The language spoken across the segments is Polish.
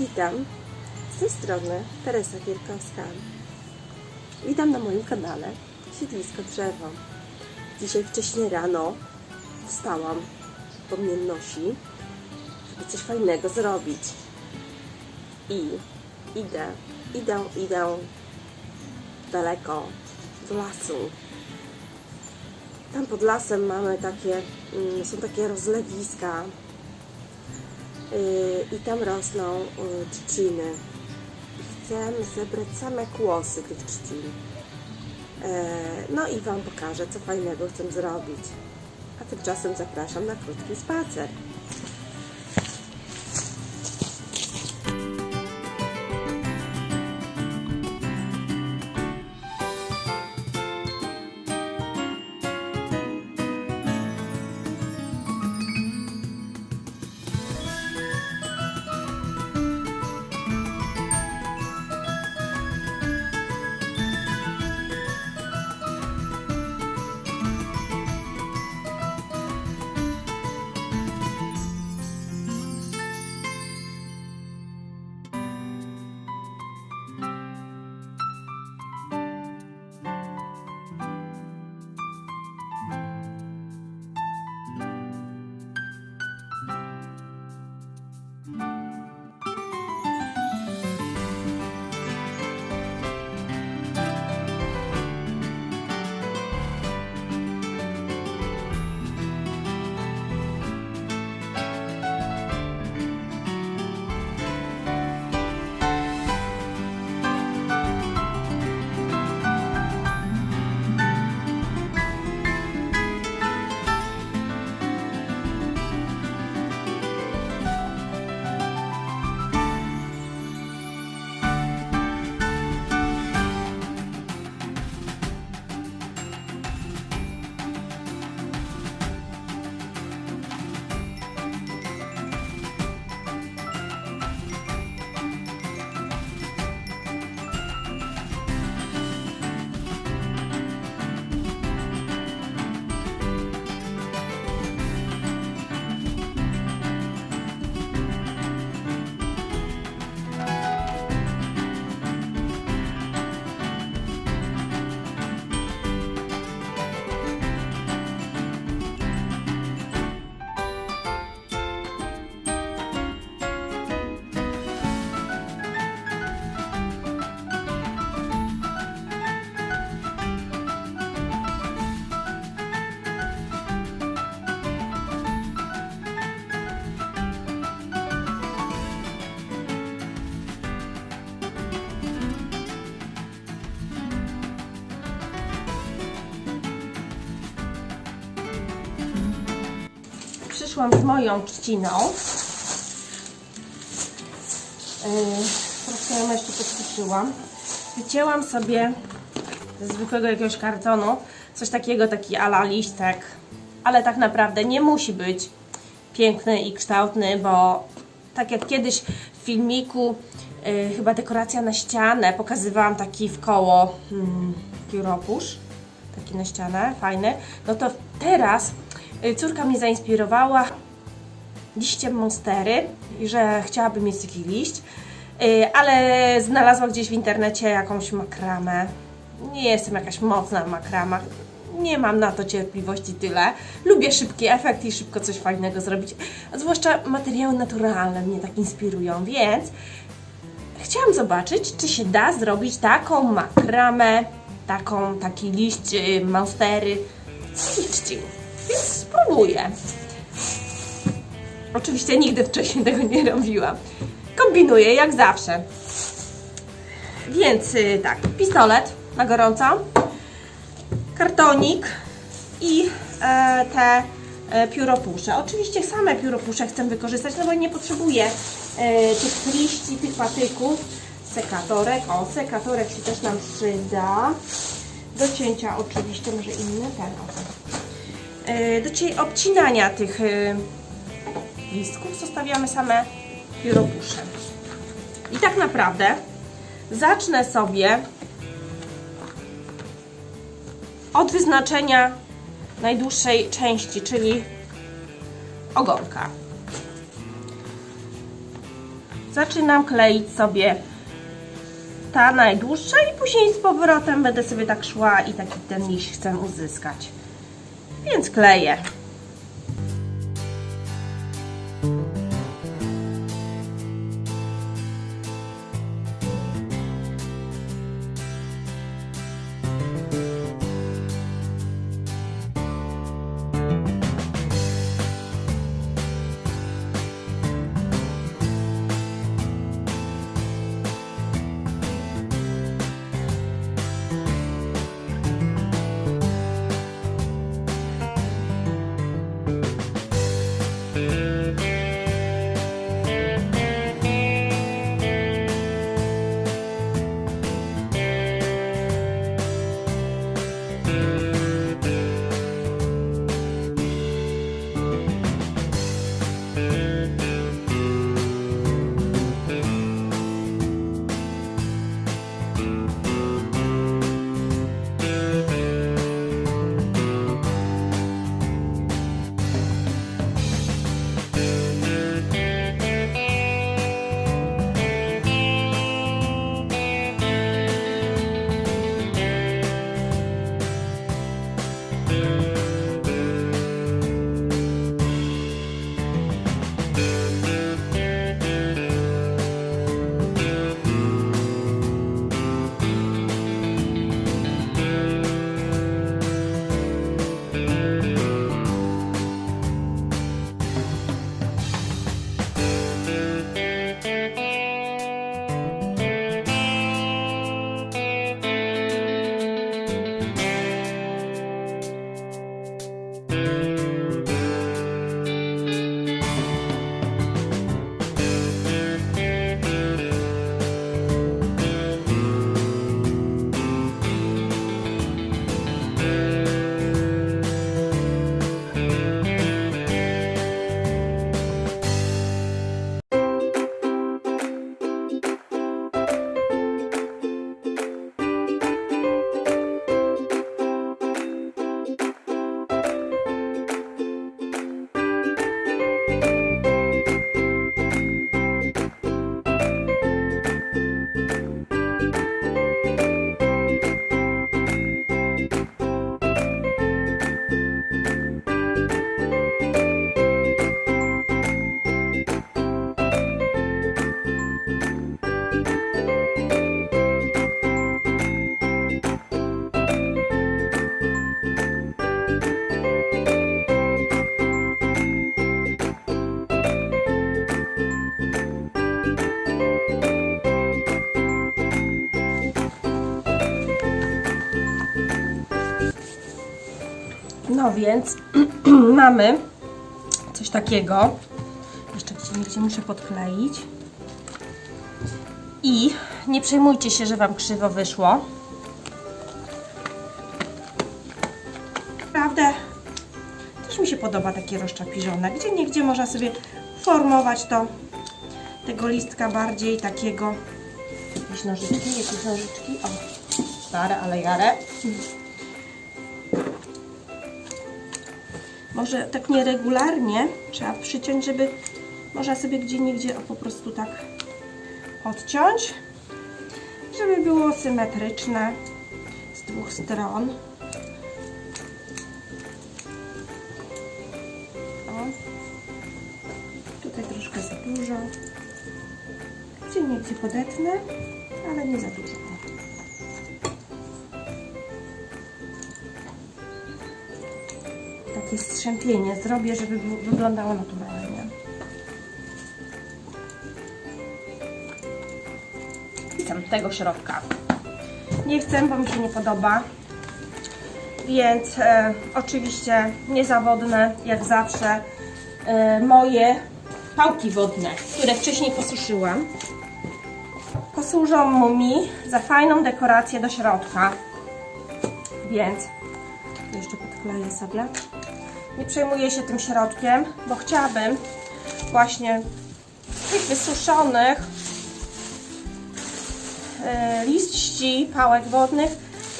Witam, z tej strony Teresa Gierkowska. Witam na moim kanale Siedlisko Drzewo. Dzisiaj wcześnie rano wstałam, bo mnie nosi, żeby coś fajnego zrobić. I idę, idę, idę daleko do lasu. Tam pod lasem mamy takie, mm, są takie rozlewiska, i tam rosną yy, trzciny. Chcę zebrać same kłosy tych trzcin. Yy, No i Wam pokażę, co fajnego chcę zrobić. A tymczasem zapraszam na krótki spacer. Przyszłam z moją trzciną. Yy, troszkę ją jeszcze podsuszyłam. Wycięłam sobie ze zwykłego jakiegoś kartonu coś takiego, taki ala listek, ale tak naprawdę nie musi być piękny i kształtny, bo tak jak kiedyś w filmiku yy, chyba dekoracja na ścianę pokazywałam taki w koło hmm, pióropusz taki na ścianę, fajny. No to teraz córka mnie zainspirowała liściem monstery, że chciałaby mieć taki liść, y, ale znalazła gdzieś w internecie jakąś makramę. Nie jestem jakaś mocna w makramach. Nie mam na to cierpliwości tyle. Lubię szybki efekt i szybko coś fajnego zrobić. A zwłaszcza materiały naturalne mnie tak inspirują, więc chciałam zobaczyć, czy się da zrobić taką makramę, taką, taki liść y, monstery z. Więc spróbuję. Oczywiście nigdy wcześniej tego nie robiłam. Kombinuję jak zawsze. Więc y, tak, pistolet na gorąco, kartonik i e, te e, pióropusze. Oczywiście same pióropusze chcę wykorzystać, no bo nie potrzebuję e, tych liści, tych patyków. Sekatorek, o sekatorek się też nam przyda. Do cięcia oczywiście, może inny ten oto. E, do cie- obcinania tych e, listków zostawiamy same pióropusze. I tak naprawdę zacznę sobie od wyznaczenia najdłuższej części, czyli ogonka. zaczynam kleić sobie ta najdłuższa i później z powrotem będę sobie tak szła i taki ten liść chcę uzyskać. Więc kleję. No więc mamy coś takiego. Jeszcze gdzie nigdzie muszę podkleić. I nie przejmujcie się, że Wam krzywo wyszło. Prawda? Też mi się podoba takie rozczapiżone. Gdzie niegdzie można sobie formować to tego listka bardziej takiego. Jakieś nożyczki, jakieś nożyczki. O, stare, ale jare. Może tak nieregularnie trzeba przyciąć, żeby można sobie gdzie niegdzie po prostu tak odciąć, żeby było symetryczne z dwóch stron. O. Tutaj troszkę za dużo. Gdzie niegdzie podetnę, ale nie za dużo. Takie strzępienie zrobię, żeby wy- wyglądało naturalnie. Chcę tego środka. Nie chcę, bo mi się nie podoba. Więc e, oczywiście niezawodne, jak zawsze, e, moje pałki wodne, które wcześniej posuszyłam. Posłużą mi za fajną dekorację do środka. Więc jeszcze podkleję sobie. Nie przejmuję się tym środkiem, bo chciałabym właśnie tych wysuszonych e, liści pałek wodnych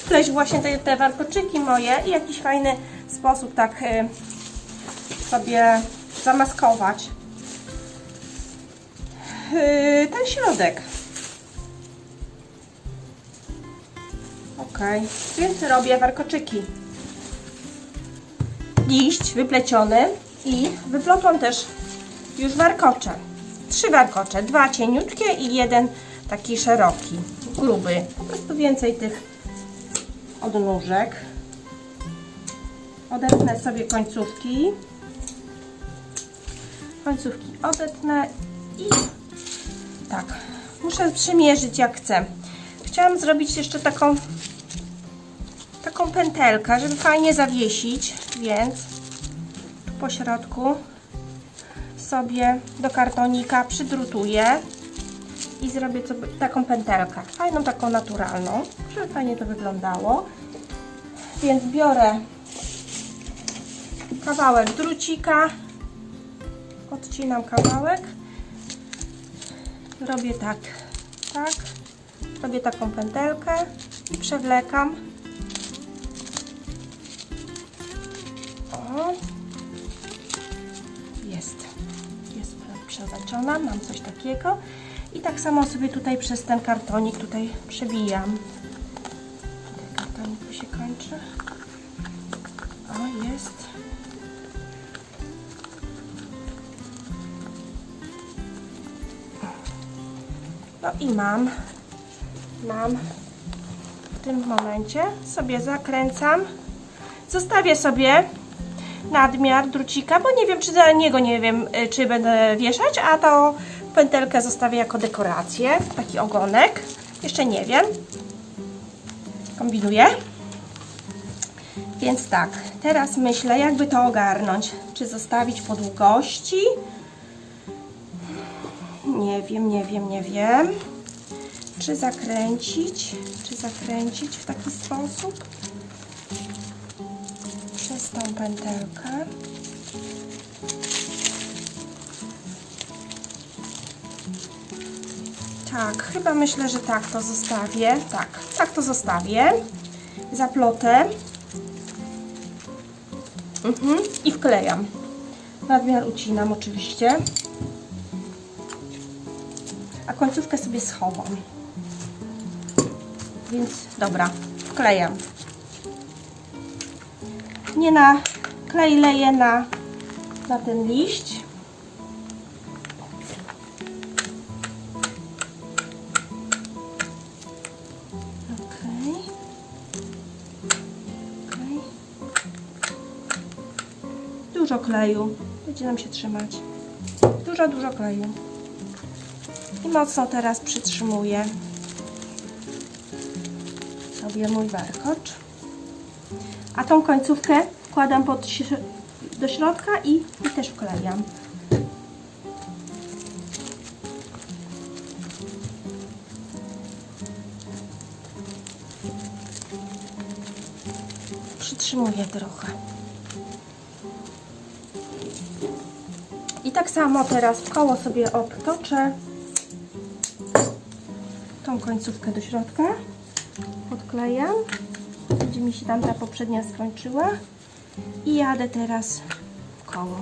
wpleść właśnie te, te warkoczyki moje i jakiś fajny sposób tak e, sobie zamaskować. Yy, ten środek. Ok, więc robię warkoczyki. Liść wypleciony i wyplotłam też już warkocze. Trzy warkocze, dwa cieniutkie i jeden taki szeroki, gruby. Po prostu więcej tych odnóżek. Odetnę sobie końcówki. Końcówki odetnę i tak, muszę przymierzyć jak chcę. Chciałam zrobić jeszcze taką taką pętelkę, żeby fajnie zawiesić, więc po środku sobie do kartonika przydrutuję i zrobię sobie taką pętelkę, fajną, taką naturalną, żeby fajnie to wyglądało. Więc biorę kawałek drucika, odcinam kawałek, robię tak, tak, robię taką pętelkę i przewlekam. Jest, jest przezaczona, mam coś takiego i tak samo sobie tutaj przez ten kartonik tutaj przebijam. Tutaj kartonik się kończy. O, jest. No i mam, mam w tym momencie sobie zakręcam. Zostawię sobie nadmiar drucika, bo nie wiem, czy za niego nie wiem, y, czy będę wieszać, a tą pętelkę zostawię jako dekorację, taki ogonek. Jeszcze nie wiem. Kombinuję. Więc tak, teraz myślę, jakby to ogarnąć. Czy zostawić po długości? Nie wiem, nie wiem, nie wiem. Czy zakręcić? Czy zakręcić w taki sposób? Tą pętelkę. Tak, chyba myślę, że tak to zostawię. Tak, tak to zostawię. Zaplotę. Mhm. I wklejam. Nadmiar ucinam oczywiście. A końcówkę sobie schowam. Więc dobra, wklejam. Nie na klej leję na, na ten liść. Dużo kleju. Będzie nam się trzymać. Dużo, dużo kleju. I mocno teraz przytrzymuję sobie mój warkocz. A tą końcówkę wkładam pod, do środka i, i też wklejam. Przytrzymuję trochę. I tak samo teraz w koło sobie obtoczę tą końcówkę do środka. Podklejam gdzie mi się tam ta poprzednia skończyła i jadę teraz w koło.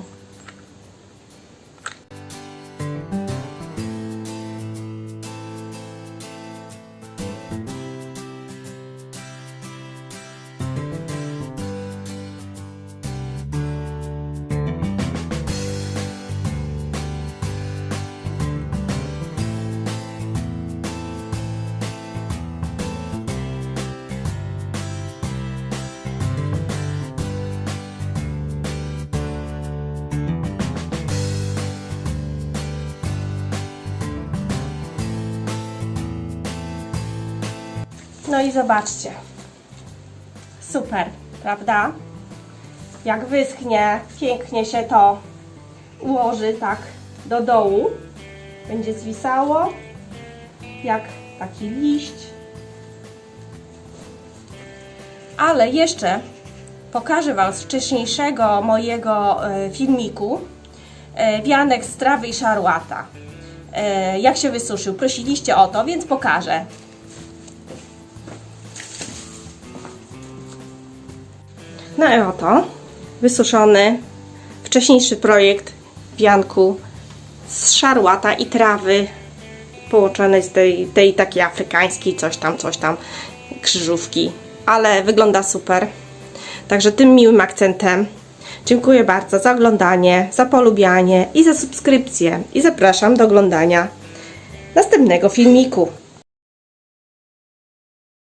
I zobaczcie. Super, prawda? Jak wyschnie, pięknie się to ułoży tak do dołu. Będzie zwisało jak taki liść. Ale jeszcze pokażę Wam z wcześniejszego mojego e, filmiku e, wianek z trawy i szarłata. E, Jak się wysuszył. Prosiliście o to, więc pokażę. No i oto wysuszony wcześniejszy projekt wianku z szarłata i trawy połączone z tej, tej takiej afrykańskiej, coś tam, coś tam, krzyżówki. Ale wygląda super. Także tym miłym akcentem dziękuję bardzo za oglądanie, za polubianie i za subskrypcję. I zapraszam do oglądania następnego filmiku.